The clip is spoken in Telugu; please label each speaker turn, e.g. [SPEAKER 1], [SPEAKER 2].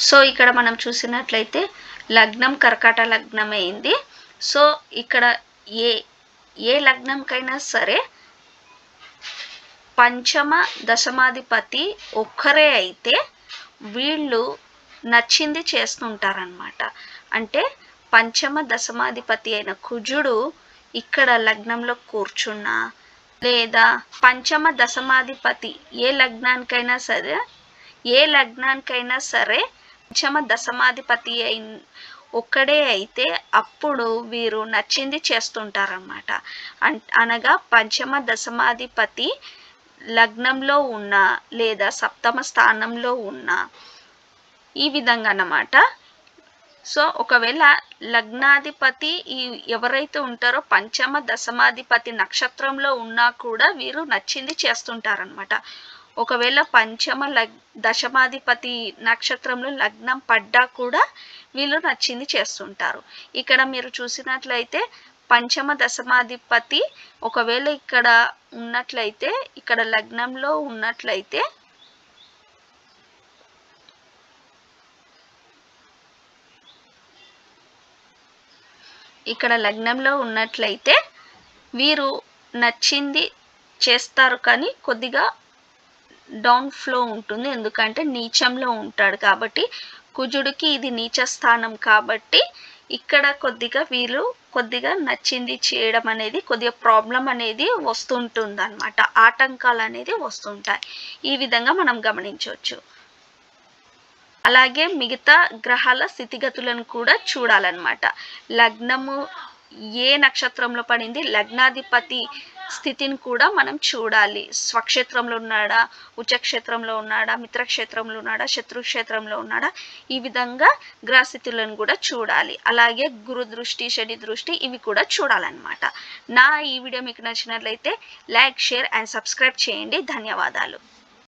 [SPEAKER 1] సో ఇక్కడ మనం చూసినట్లయితే లగ్నం కర్కాట లగ్నం అయింది. సో ఇక్కడ ఏ ఏ లగ్నంకైనా సరే పంచమ దశమాధిపతి ఒక్కరే అయితే వీళ్ళు నచ్చింది చేస్తుంటారనమాట అంటే పంచమ దశమాధిపతి అయిన కుజుడు ఇక్కడ లగ్నంలో కూర్చున్నా లేదా పంచమ దశమాధిపతి ఏ లగ్నానికైనా సరే ఏ లగ్నానికైనా సరే పంచమ దశమాధిపతి అయిన ఒక్కడే అయితే అప్పుడు వీరు నచ్చింది చేస్తుంటారన్నమాట. అన్ అనగా పంచమ దశమాధిపతి లగ్నంలో ఉన్న లేదా సప్తమ స్థానంలో ఉన్న ఈ విధంగా అన్నమాట సో ఒకవేళ లగ్నాధిపతి ఈ ఎవరైతే ఉంటారో పంచమ దశమాధిపతి నక్షత్రంలో ఉన్నా కూడా వీరు నచ్చింది చేస్తుంటారనమాట ఒకవేళ పంచమ లగ్ దశమాధిపతి నక్షత్రంలో లగ్నం పడ్డా కూడా వీళ్ళు నచ్చింది చేస్తుంటారు. ఇక్కడ మీరు చూసినట్లయితే పంచమ దశమాధిపతి ఒకవేళ ఇక్కడ ఉన్నట్లయితే ఇక్కడ లగ్నంలో ఉన్నట్లయితే ఇక్కడ లగ్నంలో ఉన్నట్లయితే వీరు నచ్చింది చేస్తారు కానీ కొద్దిగా డౌన్ ఫ్లో ఉంటుంది. ఎందుకంటే నీచంలో ఉంటాడు కాబట్టి కుజుడికి ఇది నీచ స్థానం కాబట్టి ఇక్కడ కొద్దిగా వీళ్ళు కొద్దిగా నచ్చింది చేయడం అనేది కొద్దిగా ప్రాబ్లం అనేది వస్తుంటుంది అనమాట ఆటంకాలు అనేది వస్తుంటాయి. ఈ విధంగా మనం గమనించవచ్చు. అలాగే మిగతా గ్రహాల స్థితిగతులను కూడా చూడాలన్నమాట. లగ్నము ఏ నక్షత్రంలో పడింది? లగ్నాధిపతి స్థితిని కూడా మనం చూడాలి. స్వక్షేత్రంలో ఉన్నాడా? ఉచ్చక్షేత్రంలో ఉన్నాడా? మిత్రక్షేత్రంలో ఉన్నాడా? శత్రుక్షేత్రంలో ఉన్నాడా? ఈ విధంగా గ్రహస్థితులను కూడా చూడాలి. అలాగే గురు దృష్టి శని దృష్టి ఇవి కూడా చూడాలన్నమాట. నా ఈ వీడియో మీకు నచ్చినట్లయితే లైక్ షేర్ అండ్ సబ్స్క్రైబ్ చేయండి. ధన్యవాదాలు.